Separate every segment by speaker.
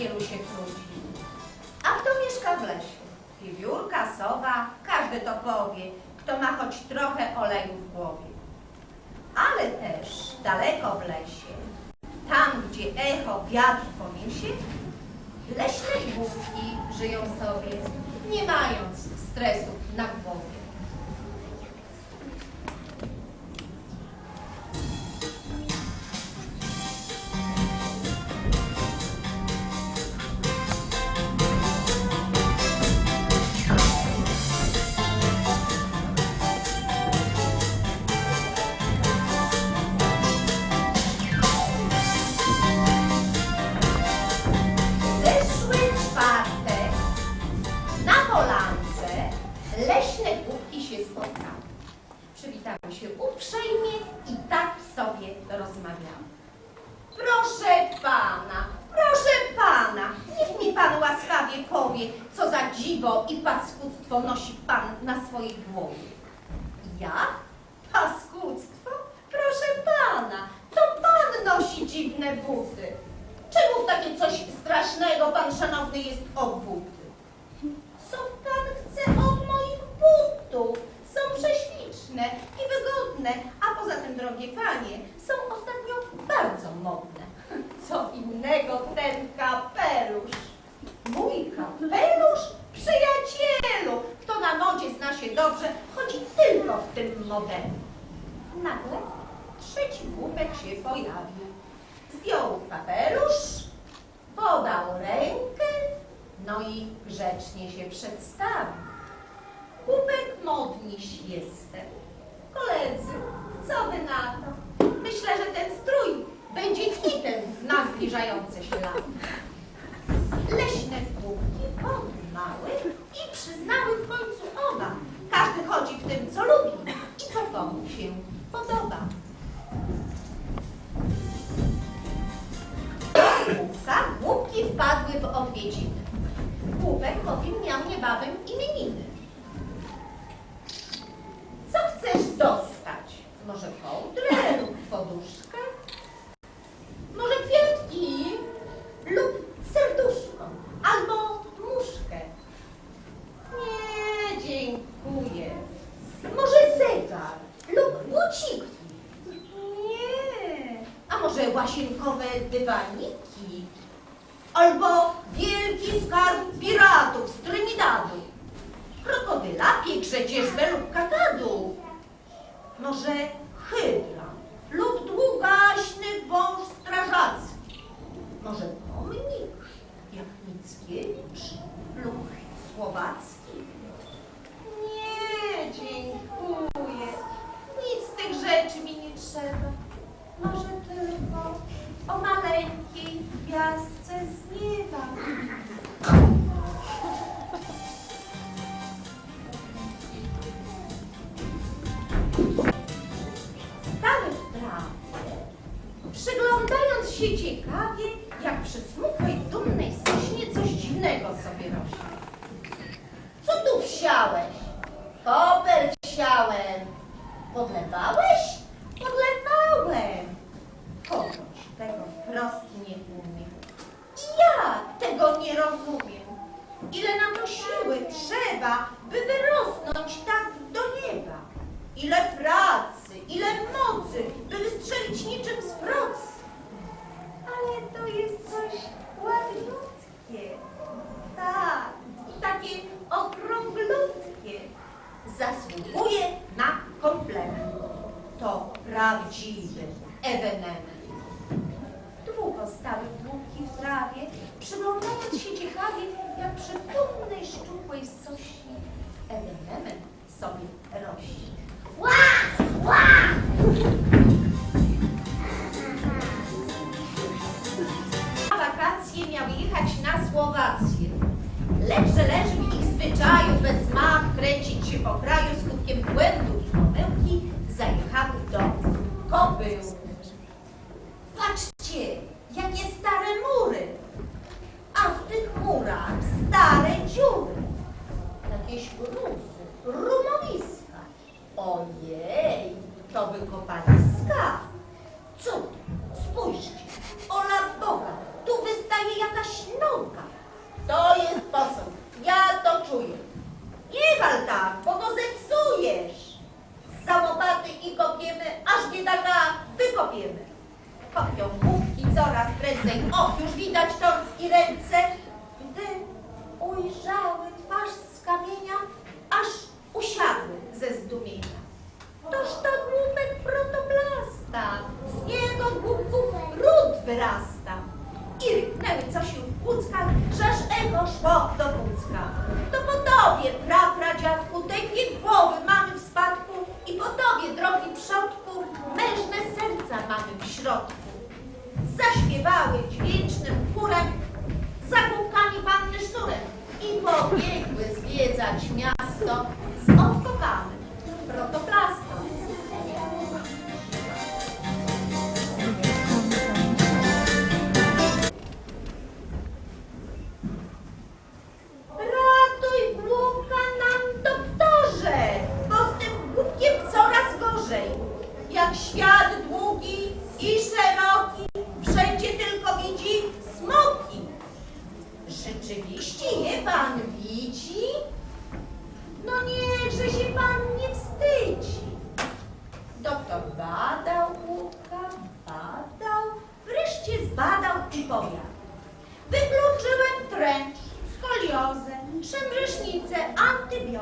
Speaker 1: wielu się trudzi. A kto mieszka w lesie? Wiewiórka, sowa, każdy to powie, kto ma choć trochę oleju w głowie. Ale też daleko w lesie, tam gdzie echo wiatr poniesie, leśne główki żyją sobie, nie mając stresów na głowie. Dziwo i paskudztwo nosi pan na swojej głowie. Ja? Paskudztwo? Proszę pana, to pan nosi dziwne buty. Czemu takie coś strasznego pan szanowny jest od buty? Co pan chce od moich butów? Są prześliczne i wygodne, a poza tym, drogie panie, są ostatnio bardzo modne. Co innego ten kapelusz. Mój kapelusz? Przyjacielu, kto na modzie zna się dobrze, chodzi tylko modelu. Nagle trzeci głupek się pojawił. Zdjął kapelusz, podał rękę, no i grzecznie się przedstawił. Głupek modniś jestem. Koledzy, co wy na to? Myślę, że ten strój będzie hitem na zbliżające się lata. W odwiedziny. Głupek bowiem miał niebawem imieniny. Co chcesz dostać? Może kołdrę lub poduszkę? Może kwiatki lub serduszko albo muszkę? Nie, dziękuję. Może zegar lub buciki? Nie. A może łasienkowe dywaniki? Albo wielki skarb piratów z Trinidadu? Krokodyla, piekrze, dzierzbę lub kakadu? Może hydra lub długaśny wąż strażacki? Może pomnik jak Mickiewicz lub Słowacki? Nie, dziękuję. Nic z tych rzeczy mi nie trzeba. Może tylko o maleńkiej gwiazdce z nieba. Sobie rośnie. Co tu wsiałeś? Koper wsiałem. Podlewałeś? Podlewałem. Kogoś tego wprost nie umie. I ja tego nie rozumiem. Ile na to siły trzeba, by wyrosnąć tak do nieba? Ile pracy, ile mocy, by wystrzelić niczym z procy? Ale to jest coś ładniutkie. Tak, i takie okrąglutkie. Zasługuje na komplement. To prawdziwy ewenement. Długo stały głupki w trawie, przyglądając się ciekawie, jak przy dumnej, szczupłej sości ewenement sobie rośnie. Ła! Ła! Na wakacje miał jechać na Słowację. Lecz że leży w ich zwyczaju bez kręcić się po kraju skutkiem błędów i pomyłki zajechanych do Kobył. Patrzcie, jakie stare mury, a w tych murach stare dziury. Jakieś rusy, rumowiska. Ojej, to wykopaliska. Cud, spójrzcie, ola Boga, tu wystaje jakaś nogka. To jest posąg, ja to czuję wal tak, bo go zepsujesz. Za i kopiemy, aż biedaka wykopiemy. Kopią główki coraz prędzej, och, już widać tors i ręce. Gdy ujrzały twarz z kamienia, aż usiadły ze zdumienia. Toż to głupek protoplasta, z niego głupków ród wyrasta. I ryknęły coś w kłóckach, że aż ego szło do kłócka. To po tobie, prawda? Prapradziadku, tej głowy mamy w spadku i po tobie, drogi przodku, mężne serca mamy w środku. Zaśpiewały dźwięcznym chórem, za głupkami panny sznurem i pobiegły zwiedzać miasto z odkopanym protoplastą.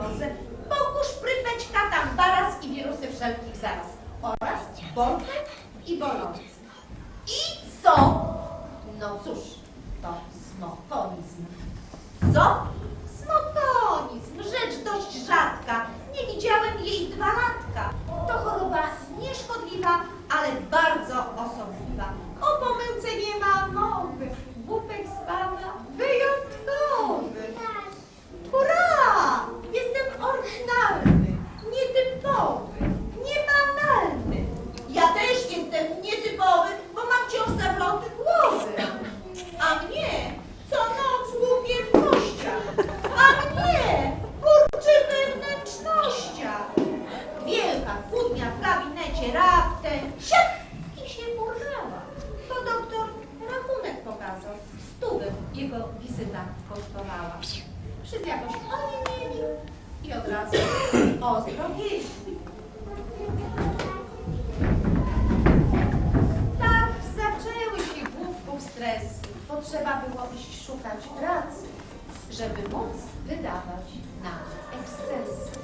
Speaker 1: Antybiozę, pogórz, katam, baraz i wirusy wszelkich zaraz oraz bolkę i bolące. I co? No cóż, to smokonizm. Co? Ozdrowieli. Tak zaczęły się główków stresy. Potrzeba było iść szukać pracy, żeby móc wydawać na ekscesy.